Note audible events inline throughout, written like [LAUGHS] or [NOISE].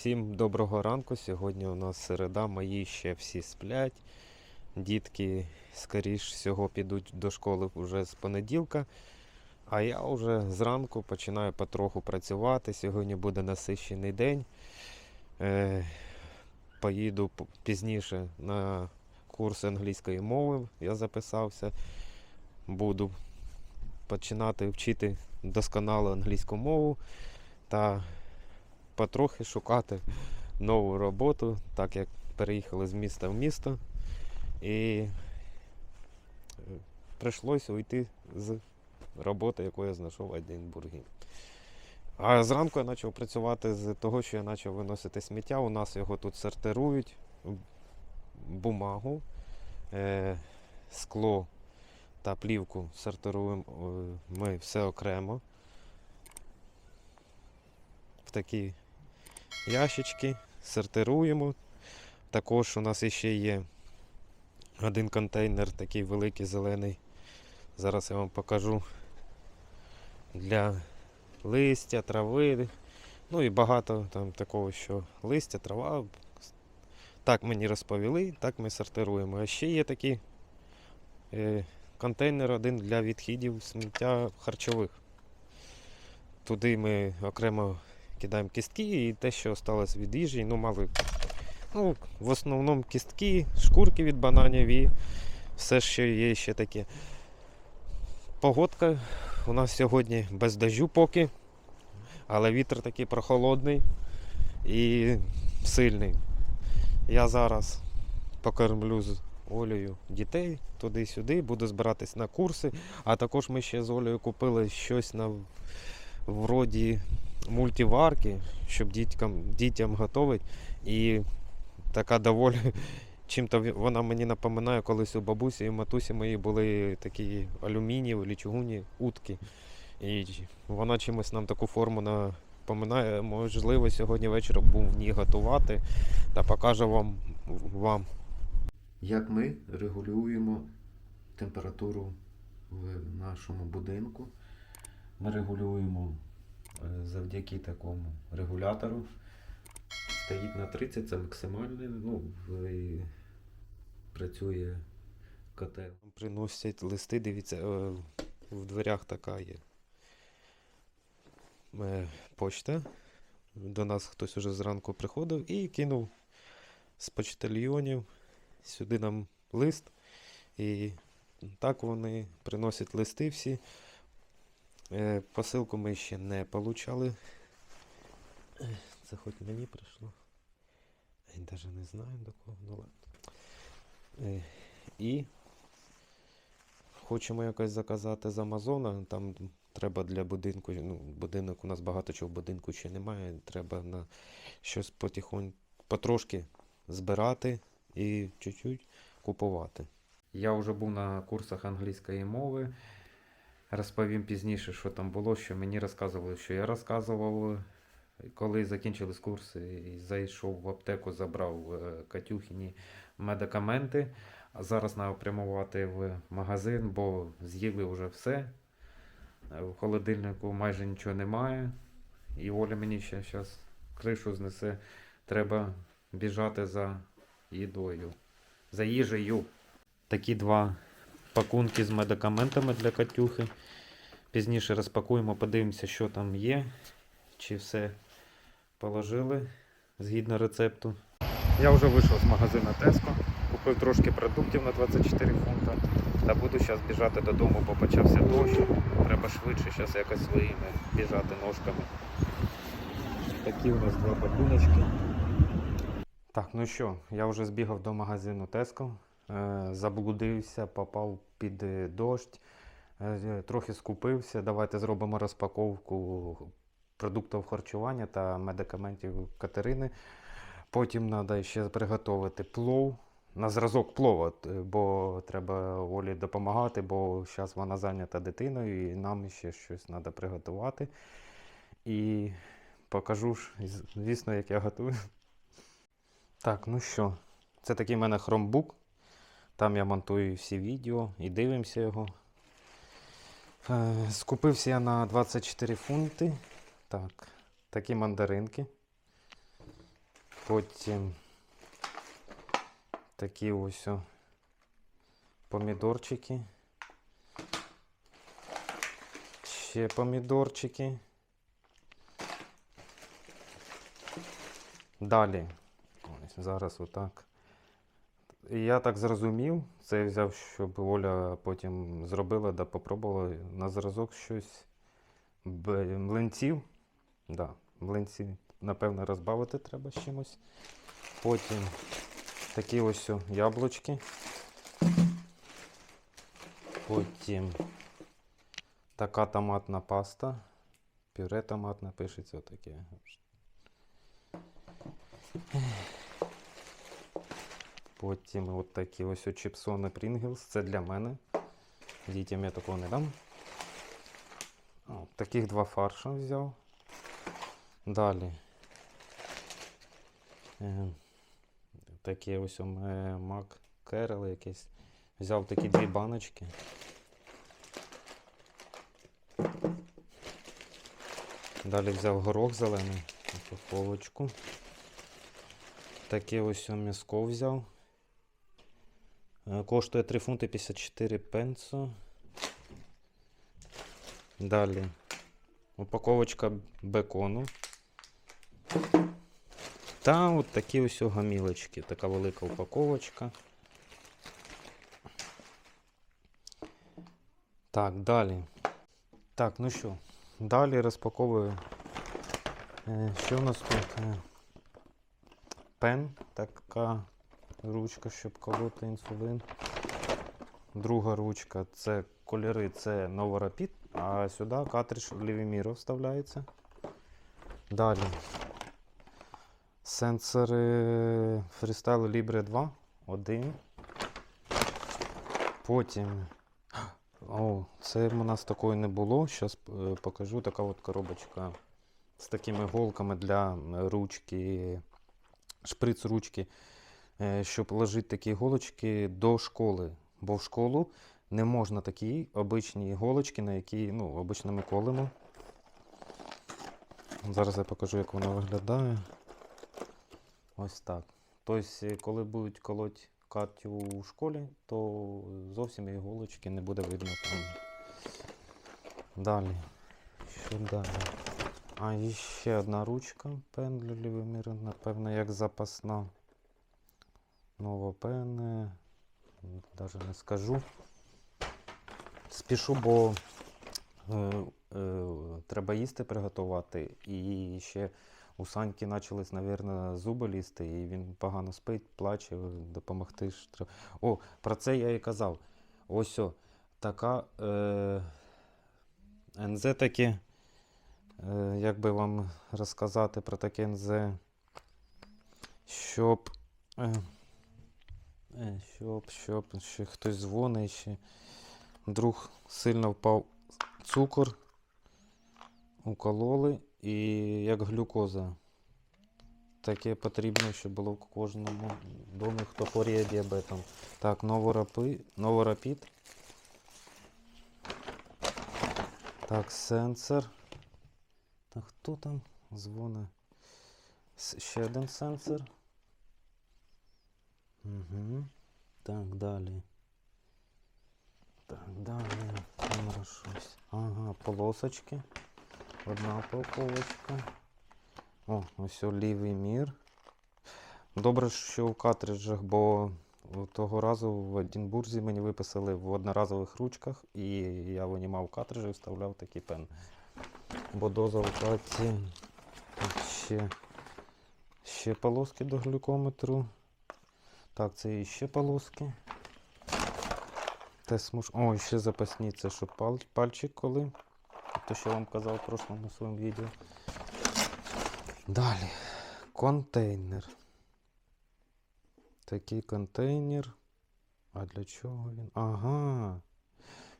Всім доброго ранку. Сьогодні у нас середа, мої ще всі сплять. Дітки, скоріш всього, підуть до школи вже з понеділка. А я вже зранку починаю потроху працювати. Сьогодні буде насичений день. Е, поїду пізніше на курс англійської мови. Я записався. Буду починати вчити досконало англійську мову та потрохи шукати нову роботу, так як переїхали з міста в місто. І е, прийшлося уйти з роботи, яку я знайшов в Единбургі. А зранку я почав працювати з того, що я почав виносити сміття. У нас його тут сортирують, бумагу, е, скло та плівку сортируємо е, ми все окремо. В такі ящички, сортируємо. Також у нас ще є один контейнер, такий великий зелений. Зараз я вам покажу для листя, трави. Ну і багато там такого, що листя, трава. Так мені розповіли, так ми сортируємо. А ще є такий е, контейнер один для відхідів сміття харчових. Туди ми окремо кидаємо кістки і те, що осталось від їжі. Ну, мали, ну, в основному кістки, шкурки від бананів і все, що є ще таке. Погодка у нас сьогодні без дождю поки, але вітер такий прохолодний і сильний. Я зараз покормлю з Олею дітей туди-сюди, буду збиратись на курси. А також ми ще з Олею купили щось на вроді мультиварки, щоб діткам, дітям готувати. І така доволі. [LAUGHS] Чим-то вона мені напоминає, колись у бабусі і матусі мої були такі алюмінієві, чугунні утки. І вона чимось нам таку форму напоминає. Можливо, сьогодні вечором буду в ній готувати та покажу вам, вам. Як ми регулюємо температуру в нашому будинку. Ми регулюємо завдяки такому регулятору. Стоїть на 30, це максимальний. Ну, в- працює котел. Приносять листи, дивіться, е, в дверях така є е, почта. До нас хтось уже зранку приходив і кинув з почтальйонів сюди нам лист. І так вони приносять листи всі. Е, Посилку ми ще не получали. Це хоч мені прийшло. Я навіть не знаю до кого. Ну ладно. Е, І хочемо якось заказати з Амазона. Там треба для будинку. Ну, будинок у нас багато чого в будинку ще немає. Треба на щось потихоньку, потрошки збирати і чуть-чуть купувати. Я вже був на курсах англійської мови. Розповім пізніше, що там було, що мені розказували, що я розказував. Коли закінчились курси, зайшов в аптеку, забрав е, Катюхіні медикаменти. А зараз треба прямувати в магазин, бо з'їли вже все. Е, В холодильнику майже нічого немає. І Оля мені ще зараз кришу знесе. Треба біжати за їдою, за їжею. Такі два пакунки з медикаментами для Катюхи. Пізніше розпакуємо, подивимося, що там є, чи все положили згідно рецепту. Я вже вийшов з магазину Tesco, купив трошки продуктів на 24 фунта. Та буду зараз біжати додому, бо почався дощ. Треба швидше зараз якось своїми біжати ножками. Такі у нас два пакуночки. Так, ну що, я вже збігав до магазину Tesco, заблудився, попав під е, дощ, е, трохи скупився. Давайте зробимо розпаковку продуктів харчування та медикаментів Катерини. Потім треба ще приготувати плов. На зразок плова, бо треба Олі допомагати, бо зараз вона зайнята дитиною і нам ще щось треба приготувати. І покажу ж, звісно, як я готую. Так, ну що, це такий в мене хромбук. Там я монтую всі відео і дивимося його. Е, Скупився я на 24 фунти. Так, такі мандаринки. Потім такі ось о помідорчики. Ще помідорчики. Далі. Ось зараз отак. Я так зрозумів, це я взяв, щоб Оля потім зробила, да попробувала на зразок щось млинців. Да, млинці, напевно, розбавити треба з чимось. Потім такі ось яблучки. Потім така томатна паста. Пюре томатне пишеться отаке. Потім от такі ось чіпсони Pringles. Це для мене. Дітям я такого не дам. О, таких два фарша взяв. Далі. Е, таке ось Мак Керел якийсь. Взяв такі дві баночки. Далі взяв горох зелений, упаковочку. Таке ось м'яско взяв. Коштує 3 фунти 54 пенсо. Далі упаковочка бекону. Та от такі ось гамілочки. Така велика упаковочка. Так, далі. Так, ну що, далі розпаковую. Е, Що у нас тут? Е, Пен, така ручка, щоб колоти інсулин. Друга ручка це кольори, це Nova а сюди картридж Livimiro вставляється. Далі. Сенсори Freestyle Libre 2. Один. Потім. О, це у нас такої не було. Зараз покажу така от коробочка з такими голками для ручки, шприц ручки, е, щоб ложити такі іголочки до школи. Бо в школу не можна такі обичні іголочки, на які ну, обично ми колемо. Зараз я покажу, як вона виглядає. Ось так. Тобто, е, коли будуть колоть Катю у школі, то зовсім іголочки не буде видно там. Далі. Що далі? А, ще одна ручка пен для напевно, як запасна. Нова пен. Навіть не скажу. Спішу, бо е, е, треба їсти приготувати. І ще у Саньки почались, мабуть, зуби лізти, і він погано спить, плаче, допомогти ж треба. О, про це я і казав. Ось о, така е, НЗ таке. Е, як би вам розказати про таке НЗ, щоб. Е, щоб, щоб ще хтось дзвонить, ще друг сильно впав цукор, укололи і як глюкоза. Таке потрібно, щоб було в кожному домі, хто хворіє діабетом. Так, новорапи, новорапід. Так, сенсор. Так, хто там дзвони? Ще один сенсор. Угу. Так, далі. Так, далі. Там щось. Ага, полосочки. Одна упаковочка. О, ось лівий мір. Добре, що в картриджах, бо того разу в Едінбурзі мені виписали в одноразових ручках, і я винімав картриджі і вставляв такий пен. Бо доза в хаті. Ще, ще полоски до глюкометру. Так, це і ще полоски. Те смуж... О, ще запасні, це що пал... пальчик коли. То, що я вам казав в прошлому своєму відео. Далі. Контейнер. Такий контейнер. А для чого він? Ага.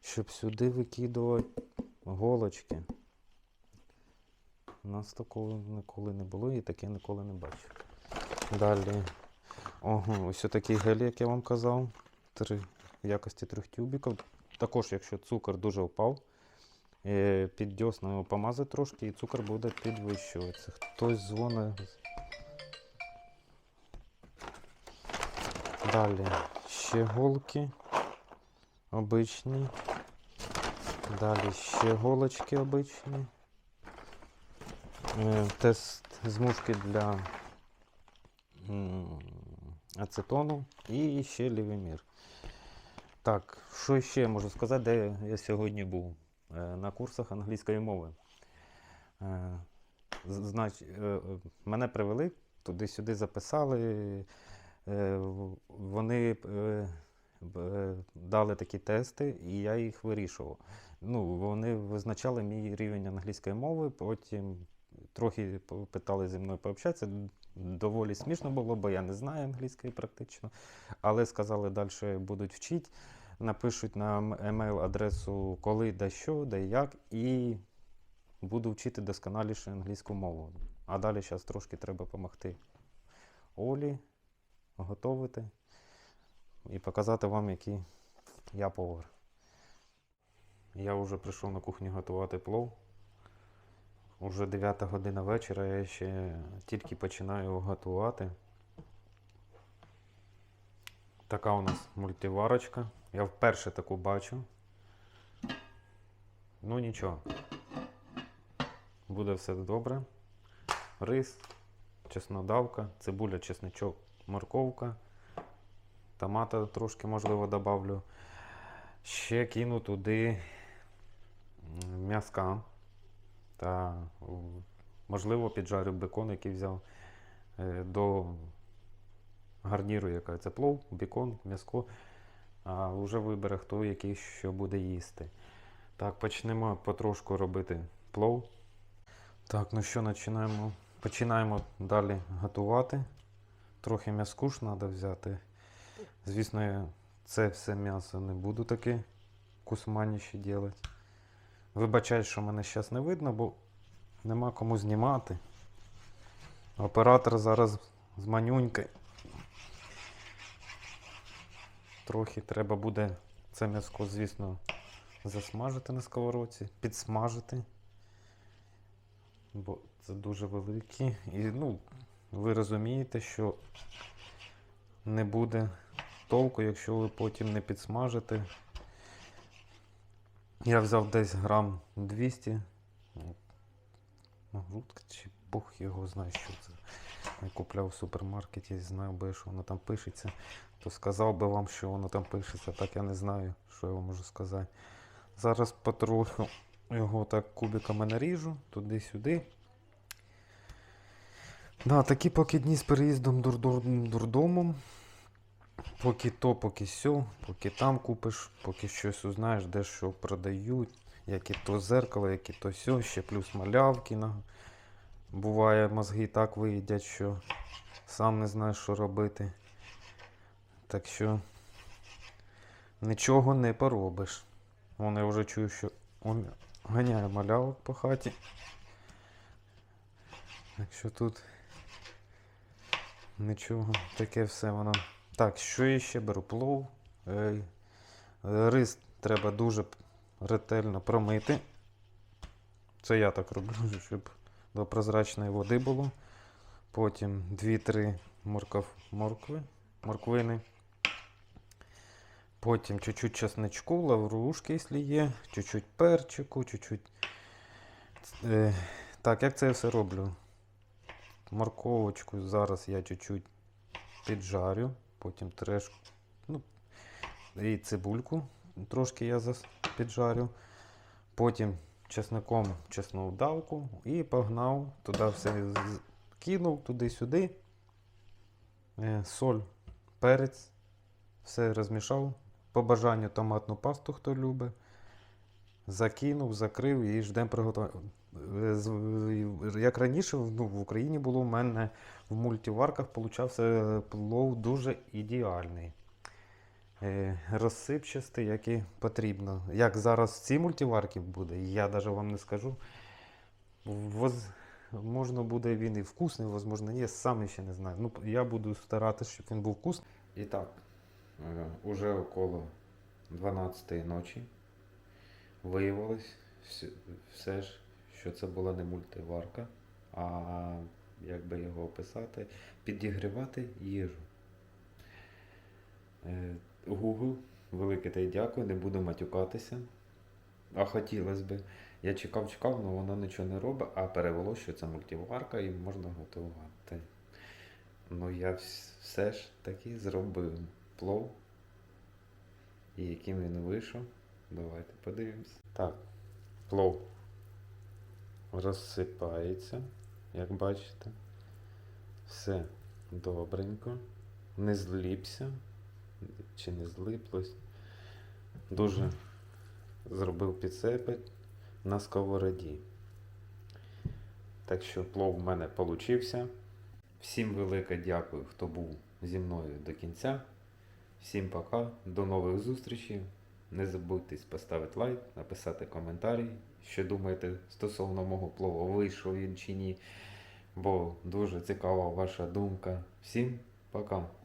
Щоб сюди викидувати голочки. У нас такого ніколи не було і таке ніколи не бачив. Далі. Ого, ось такий гель, як я вам казав. Три, в якості трьох тюбиків. Також, якщо цукор дуже впав, е, під дьосна його помазати трошки, і цукор буде підвищуватися. Хтось дзвонить. Далі ще голки обичні. Далі ще голочки обичні. Е, Тест змушки для ацетону і ще лівомір. Так, що ще можу сказати, де я сьогодні був? Е, На курсах англійської мови. Е, Знач, е, мене привели, туди-сюди записали. Вони дали такі тести, і я їх вирішував. Ну, вони визначали мій рівень англійської мови, потім трохи питали зі мною пообщатися. Доволі смішно було, бо я не знаю англійської практично. Але сказали, далі будуть вчити, напишуть на ем- емейл-адресу коли, де що, де як, і буду вчити досконаліше англійську мову. А далі зараз трошки треба допомогти Олі готувати і показати вам, який я повар. Я вже прийшов на кухню готувати плов. Уже 9 година вечора, я ще тільки починаю готувати. Така у нас мультиварочка. Я вперше таку бачу. Ну нічого. Буде все добре. Рис, чеснодавка, цибуля, чесничок, морковка. Томата трошки, можливо, добавлю. Ще кину туди м, м'яска. Та, можливо, піджарю бекон, який взяв е, до гарніру, яка це плов, бекон, м'яско. А вже вибере, хто який що буде їсти. Так, почнемо потрошку робити плов. Так, ну що, починаємо, починаємо далі готувати. Трохи м'язку ж треба взяти. Звісно, це все м'ясо не буду таке кусманіще робити. Вибачай, що мене зараз не видно, бо нема кому знімати. Оператор зараз з манюньки. Трохи треба буде це м'яско, звісно, засмажити на сковородці, підсмажити. Бо це дуже великі. І ну, ви розумієте, що не буде толку, якщо ви потім не підсмажите. Я взяв десь грам 200. Ну, Грудка чи Бог його знає, що це. Я купляв в супермаркеті, знаю би, що воно там пишеться. То сказав би вам, що воно там пишеться, так я не знаю, що я вам можу сказати. Зараз потроху його так кубиками наріжу, туди-сюди. Да, такі поки дні з переїздом дурдом, дурдомом. Поки то, поки сьо, поки там купиш, поки щось узнаєш, де що продають, які то зеркало, які то сьо, ще плюс малявки. Буває, мозги так виїдять, що сам не знаєш, що робити. Так що нічого не поробиш. Вон я вже чую, що он ганяє малявок по хаті. Так що тут нічого, таке все воно. Так, що я ще беру? Плов. Рис треба дуже ретельно промити. Це я так роблю, щоб до прозрачної води було. Потім 2-3 морков, моркви, морквини. Потім чуть-чуть чесничку, лаврушки, якщо є, чуть-чуть перчику, чуть-чуть. Е, так, як це я все роблю? Морковочку зараз я чуть-чуть піджарю, потім треш, ну, і цибульку трошки я піджарю. Потім чесником чесну давку і погнав, туди все кинув туди-сюди. Е, Соль, перець, все розмішав. По бажанню томатну пасту, хто любить. Закинув, закрив і ждемо приготування. Е, Як раніше ну, в Україні було, в мене в мультиварках получався плов дуже ідеальний. Е, Розсипчастий, як і потрібно. Як зараз в цій мультиварці буде, я навіть вам не скажу. Можна буде він і вкусний, можливо, ні, сам ще не знаю. Ну, я буду старатися, щоб він був вкусний. І так, е, уже около 12 ночі виявилось все, ж, що це була не мультиварка, а як би його описати, підігрівати їжу. Е, Google, велике та й дякую, не буду матюкатися. А хотілося би. Я чекав, чекав, але воно нічого не робить, а перевело, що це мультиварка і можна готувати. Ну я все ж таки зробив плов. І яким він вийшов. Давайте подивимось. Так, плов розсипається, як бачите. Все добренько. Не зліпся. Чи не злиплось. Дуже зробив підсипи на сковороді. Так що плов в мене получився. Всім велике дякую, хто був зі мною до кінця. Всім пока, до нових зустрічей. Не забудьте поставити лайк, написати коментарі, що думаєте стосовно мого плову, вийшов він чи ні. Бо дуже цікава ваша думка. Всім пока!